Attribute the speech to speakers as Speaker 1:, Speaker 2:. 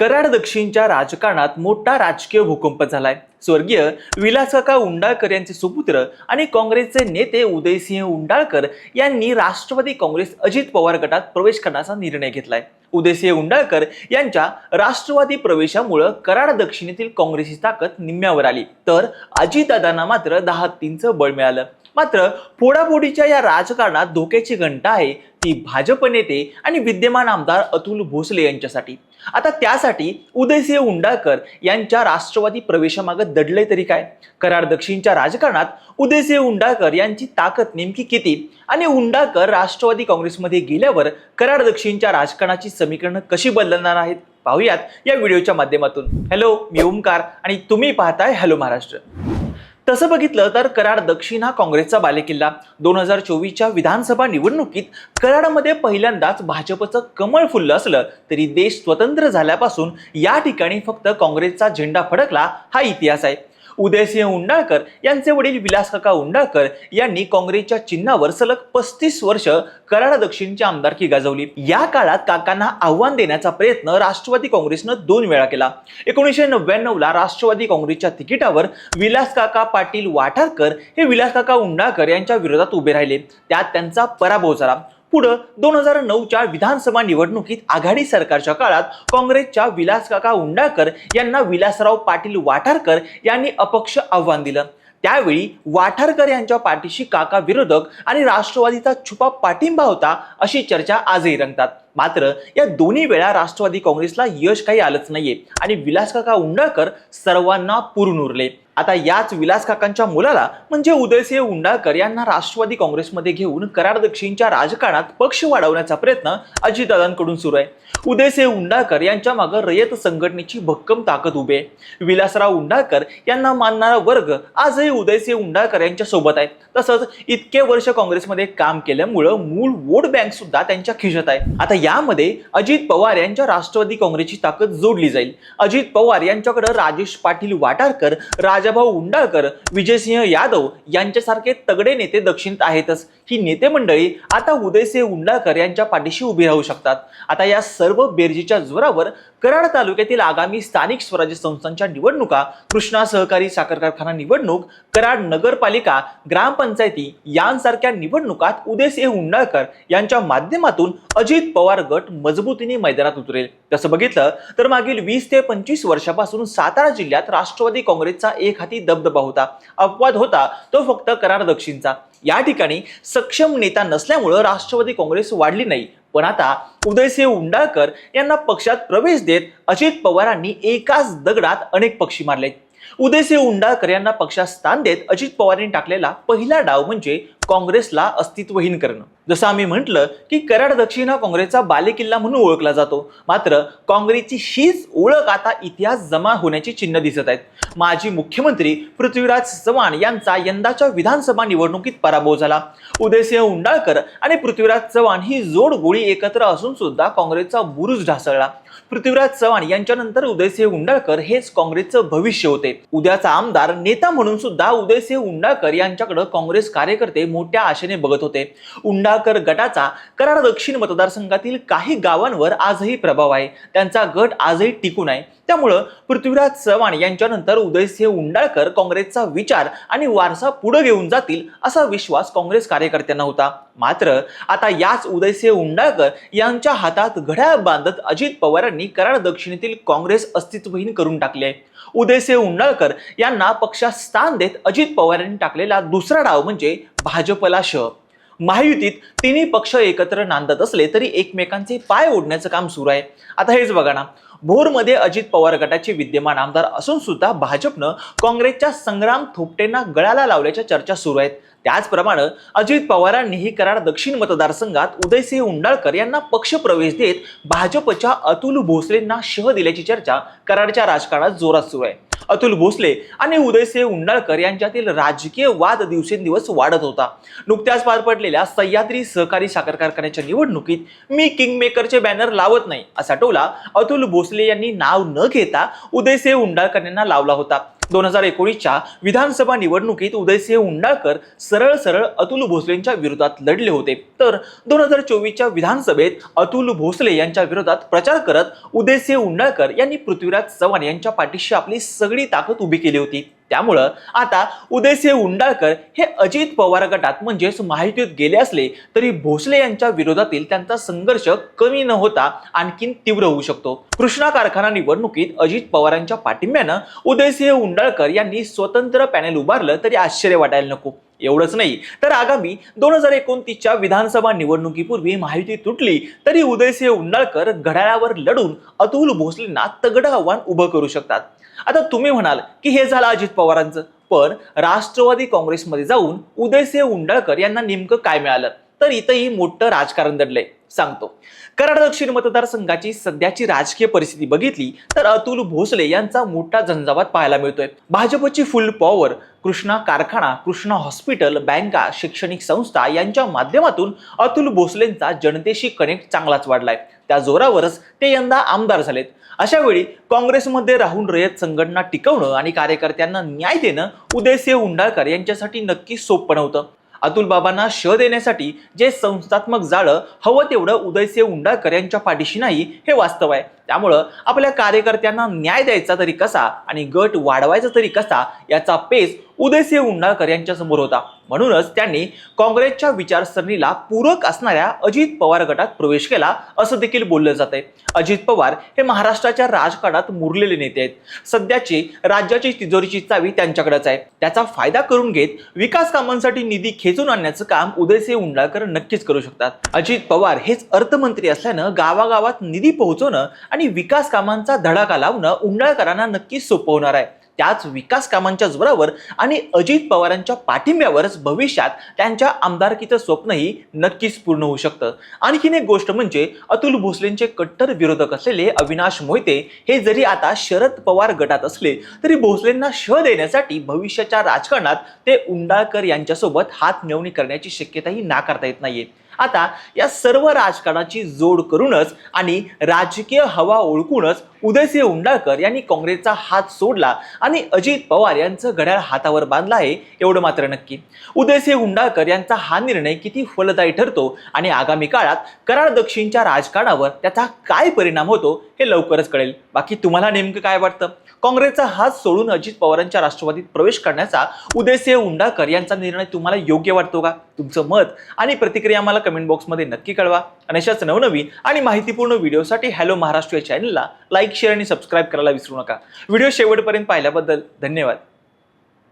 Speaker 1: कराड दक्षिणच्या राजकारणात मोठा राजकीय भूकंप झालाय. स्वर्गीय विलासकाका उंडाळकर यांचे सुपुत्र आणि काँग्रेसचे नेते उदयसिंह उंडाळकर यांनी राष्ट्रवादी काँग्रेस अजित पवार गटात प्रवेश करण्याचा निर्णय घेतलाय. उदयसिंह उंडाळकर यांच्या राष्ट्रवादी प्रवेशामुळं कराड दक्षिणेतील काँग्रेसची ताकद निम्म्यावर आली. तर अजितदादांना मात्र दहा तीनचं बळ मिळालं. मात्र फोडाफोडीच्या या राजकारणात धोक्याची घंटा आहे ती भाजप नेते आणि विद्यमान आमदार अतुल भोसले यांच्यासाठी. आता त्यासाठी उदयसिंह उंडाळकर यांच्या राष्ट्रवादी प्रवेशामागे दडले तरी काय? कराड दक्षिणच्या राजकारणात उदयसिंह उंडाळकर यांची ताकद नेमकी किती? आणि उंडाळकर राष्ट्रवादी काँग्रेसमध्ये गेल्यावर कराड दक्षिणच्या राजकारणाची समीकरणं कशी बदलणार आहेत? पाहूयात या व्हिडिओच्या माध्यमातून. हॅलो मी ओमकार आणि तुम्ही पाहताय हॅलो महाराष्ट्र. तसं बघितलं तर कराड दक्षिण हा काँग्रेसचा बालेकिल्ला. दोन हजार चोवीसच्या विधानसभा निवडणुकीत कराडमध्ये पहिल्यांदाच भाजपचं कमळ फुललं असलं तरी देश स्वतंत्र झाल्यापासून या ठिकाणी फक्त काँग्रेसचा झेंडा फडकला हा इतिहास आहे. उदयसिंह उंडाळकर यांचे वडील विलासकाका उंडाळकर यांनी काँग्रेसच्या चिन्हावर सलग पस्तीस वर्ष कराड दक्षिणची आमदारकी गाजवली. या काळात काकांना आव्हान देण्याचा प्रयत्न राष्ट्रवादी काँग्रेसनं दोन वेळा केला. एकोणीसशे नव्याण्णव ला राष्ट्रवादी काँग्रेसच्या तिकिटावर विलासकाका पाटील वाठारकर हे विलासकाका उंडाळकर यांच्या विरोधात उभे राहिले. त्यात त्यांचा पराभव झाला. पुढं दोन हजार नऊच्या विधानसभा निवडणुकीत आघाडी सरकारच्या काळात काँग्रेसच्या विलासकाका उंडाळकर यांना विलासराव पाटील वाठारकर यांनी अपक्ष आव्हान दिलं. त्यावेळी वाठारकर यांच्या पाठीशी काका विरोधक आणि राष्ट्रवादीचा छुपा पाठिंबा होता अशी चर्चा आजही रंगतात. मात्र या दोन्ही वेळा राष्ट्रवादी काँग्रेसला यश काही आलंच नाहीये आणि विलासकाका उंडाळकर सर्वांना पुरून उरले आता याच विलास काकांच्या मुलाला म्हणजे उदयसिंह उंडाळकर यांना राष्ट्रवादी काँग्रेसमध्ये घेऊन करार दक्षिणच्या राजकारणात पक्ष वाढवण्याचा प्रयत्न अजितदादांकडून सुरू आहे. उदयसिंह उंडाळकर यांच्या मागे रयत संघटनेची भक्कम ताकद उभी आहे. विलासराव उंडाळकर यांना मानणारा वर्ग आजही उदयसिंह उंडाळकर यांच्या सोबत आहे. तसंच इतके वर्ष काँग्रेसमध्ये काम केल्यामुळं मूळ वोट बँक सुद्धा त्यांच्या खिशत आहे. आता यामध्ये अजित पवार यांच्या राष्ट्रवादी काँग्रेसची ताकद जोडली जाईल. अजित पवार यांच्याकडे राजेश पाटील वाटारकर राजाभाऊ उंडाळकर विजयसिंह यादव यांच्यासारखे तगडे नेते दक्षिणेत आहेतच. ही नेते मंडळी आता उदयसिंह उंडाळकर यांच्या पाठीशी उभी राहू शकतात. आता या सर्व बेरजीच्या जोरावर कराड तालुक्यातील आगामी स्थानिक स्वराज्य संस्थांच्या निवडणुका कृष्णा सहकारी साखर कारखाना निवडणूक कराड नगरपालिका ग्रामपंचायती यांसारख्या निवडणुकात उदयसिंह उंडाळकर यांच्या माध्यमातून अजित पवार गट मजबूतीने मैदानात उतरेल. तसं बघितलं तर मागील वीस ते पंचवीस वर्षापासून सातारा जिल्ह्यात राष्ट्रवादी काँग्रेसचा एक हाती दबदबा होता. अपवाद होता तो फक्त करार दक्षिणचा. या ठिकाणी सक्षम नेता नसल्यामुळं राष्ट्रवादी काँग्रेस वाढली नाही. पण आता उदयसिंह उंडाळकर यांना पक्षात प्रवेश देत अजित पवारांनी एकाच दगडात अनेक पक्षी मारले उदयसिंह उंडाळकर यांना पक्षात स्थान देत अजित पवारांनी टाकलेला पहिला डाव म्हणजे काँग्रेसला अस्तित्वहीन करणं. जसं आम्ही म्हटलं की कराड दक्षिण हा काँग्रेसचा बालेकिल्ला म्हणून ओळखला जातो. मात्र काँग्रेसची हीच ओळख आता इतिहास जमा होण्याची चिन्ह दिसत आहेत. माजी मुख्यमंत्री पृथ्वीराज चव्हाण यांचा यंदाच्या विधानसभा निवडणुकीत पराभव झाला. उदयसिंह उंडाळकर आणि पृथ्वीराज चव्हाण ही जोड गोळी एकत्र असून सुद्धा काँग्रेसचा बुरुज ढासळला. पृथ्वीराज चव्हाण यांच्यानंतर उदयसिंह उंडाळकर हेच काँग्रेसचं भविष्य होते. उद्याचा आमदार नेता म्हणून सुद्धा उदयसिंह उंडाळकर यांच्याकडे काँग्रेस कार्यकर्ते मोठ्या आशेने बघत होते. उंडाळकर गटाचा कराड दक्षिण मतदारसंघातील काही गावांवर आजही प्रभाव आहे. त्यांचा गट आजही टिकून आहे. त्यामुळं पृथ्वीराज चव्हाण यांच्यानंतर उदयसिंह उंडाळकर काँग्रेसचा विचार आणि वारसा पुढे घेऊन जातील असा विश्वास काँग्रेस कार्यकर्त्यांना होता. मात्र आता याच उदयसिंह उंडाळकर यांच्या हातात घड्याळ बांधत अजित पवारांनी कराड दक्षिणेतील काँग्रेस अस्तित्वहीन करून टाकले. आहे उदयसिंह उंडाळकर यांना पक्षात स्थान देत अजित पवारांनी टाकलेला दुसरा डाव म्हणजे भाजपला श. महायुतीत तिन्ही पक्ष एकत्र नांदत असले तरी एकमेकांचे पाय ओढण्याचं काम सुरू आहे. आता हेच बघा ना भोरमध्ये अजित पवार गटाचे विद्यमान आमदार असून सुद्धा भाजपनं काँग्रेसच्या संग्राम थोपटेंना गळाला लावल्याच्या चर्चा सुरू आहेत. त्याचप्रमाणे अजित पवारांनीही कराड दक्षिण मतदारसंघात उदयसिंह उंडाळकर यांना पक्ष प्रवेश देत भाजपच्या अतुल भोसलेंना शह दिल्याची चर्चा कराडच्या राजकारणात जोरात सुरू आहे. अतुल भोसले आणि उदयसिंह उंडाळकर यांच्यातील राजकीय वाद दिवसेंदिवस वाढत होता. नुकत्याच पार पडलेल्या सह्याद्री सहकारी साखर कारखान्याच्या निवडणुकीत मी किंगमेकरचे बॅनर लावत नाही असा टोला अतुल भोसले यांनी नाव न घेता उदयसिंह उंडाळकर यांना लावला होता. दोन हजार एकोणीसच्या विधानसभा निवडणुकीत उदयसिंह उंडाळकर सरळ सरळ अतुल भोसलेंच्या विरोधात लढले होते. तर दोन हजार चोवीसच्या विधानसभेत अतुल भोसले यांच्या विरोधात प्रचार करत उदयसिंह उंडाळकर यांनी पृथ्वीराज चव्हाण यांच्या पाठीशी आपली सगळी ताकद उभी केली होती. त्यामुळं आता उदयसिंह उंडाळकर हे अजित पवार गटात म्हणजेच माहितीत गेले असले तरी भोसले यांच्या विरोधातील त्यांचा संघर्ष कमी न होता आणखीन तीव्र होऊ शकतो. कृष्णा कारखाना निवडणुकीत अजित पवारांच्या पाठिंब्यानं उदयसिंह उंडाळकर यांनी स्वतंत्र पॅनेल उभारलं तरी आश्चर्य वाटायला नको. एवढंच नाही तर आगामी दोन हजार एकोणतीसच्या विधानसभा निवडणुकीपूर्वी माहिती तुटली तरी उदयसिंह उंडाळकर घड्याळावर लढून अतुल भोसलेंना तगडं आव्हान उभं करू शकतात. आता तुम्ही म्हणाल की हे झालं अजित पवारांचं. पण राष्ट्रवादी काँग्रेसमध्ये जाऊन उदयसिंह उंडाळकर यांना नेमकं काय मिळालं? तर इथंही मोठं राजकारण दडलंय सांगतो. कराड दक्षिण मतदारसंघाची सध्याची राजकीय परिस्थिती बघितली तर अतुल भोसले यांचा मोठा झंझावात पाहायला मिळतोय. भाजपची फुल पॉवर कृष्णा कारखाना कृष्णा हॉस्पिटल बँका शैक्षणिक संस्था यांच्या माध्यमातून अतुल भोसलेंचा जनतेशी कनेक्ट चांगलाच वाढलाय. त्या जोरावरच ते यंदा आमदार झालेत. अशा वेळी काँग्रेसमध्ये राहून रयत संघटना टिकवणं आणि कार्यकर्त्यांना न्याय देणं उदयसिंह उंडाळकर यांच्यासाठी नक्की सोपं नव्हतं. अतुल बाबांना श देण्यासाठी जे संस्थात्मक जाळं हवं तेवढं उदयसिंह उंडाळकर यांच्या पाठीशी नाही हे वास्तव आहे. त्यामुळं आपल्या कार्यकर्त्यांना न्याय द्यायचा तरी कसा आणि गट वाढवायचा तरी कसा याचा पेस उदयसिंह उंडाळकर यांच्या समोर होता. म्हणूनच त्यांनी काँग्रेसच्या विचारसरणीला पूरक असणाऱ्या अजित पवार गटात प्रवेश केला असं देखील बोललं जात आहे अजित पवार हे महाराष्ट्राच्या राजकारणात मुरलेले नेते आहेत. सध्याची राज्याची तिजोरीची चावी त्यांच्याकडेच आहे. त्याचा फायदा करून घेत विकास कामांसाठी निधी खेचून आणण्याचं काम उदयसिंह उंडाळकर नक्कीच करू शकतात. अजित पवार हेच अर्थमंत्री असल्यानं गावागावात निधी पोहोचवणं आणि विकास कामांचा धडाका लावणं उंडाळकरांना नक्कीच सोपवणार होणार आहे. त्याच विकास कामांच्या जोरावर आणि अजित पवारांच्या पाठिंब्यावरच भविष्यात त्यांच्या आमदारकीचं स्वप्नही नक्कीच पूर्ण होऊ शकतं. आणखीन एक गोष्ट म्हणजे अतुल भोसलेंचे कट्टर विरोधक असलेले अविनाश मोहिते हे जरी आता शरद पवार गटात असले तरी भोसलेंना श देण्यासाठी भविष्याच्या राजकारणात ते उंडाळकर यांच्यासोबत हात मिळवणी करण्याची शक्यताही नाकारता येत नाहीये. आता या सर्व राजकारणाची जोड करूनच आणि राजकीय हवा ओळखूनच उदयसिंह उंडाळकर यांनी काँग्रेसचा हात सोडला आणि अजित पवार यांचं घड्याळ हातावर बांधलं आहे एवढं मात्र नक्की. उदयसिंह उंडाळकर यांचा हा निर्णय किती फलदायी ठरतो आणि आगामी काळात कराड दक्षिणच्या राजकारणावर त्याचा काय परिणाम होतो हे लवकरच कळेल. बाकी तुम्हाला नेमकं काय वाटतं? काँग्रेसचा हात सोडून अजित पवारांच्या राष्ट्रवादीत प्रवेश करण्याचा उदयसिंह उंडाळकर यांचा निर्णय तुम्हाला योग्य वाटतो का? तुमचं मत आणि प्रतिक्रिया आम्हाला कमेंट बॉक्समध्ये नक्की कळवा. आणि अशाच नवनवीन आणि माहितीपूर्ण व्हिडिओसाठी हॅलो महाराष्ट्र या चॅनलला लाईक शेअर आणि सबस्क्राईब करायला विसरू नका. व्हिडिओ शेवटपर्यंत पाहिल्याबद्दल धन्यवाद.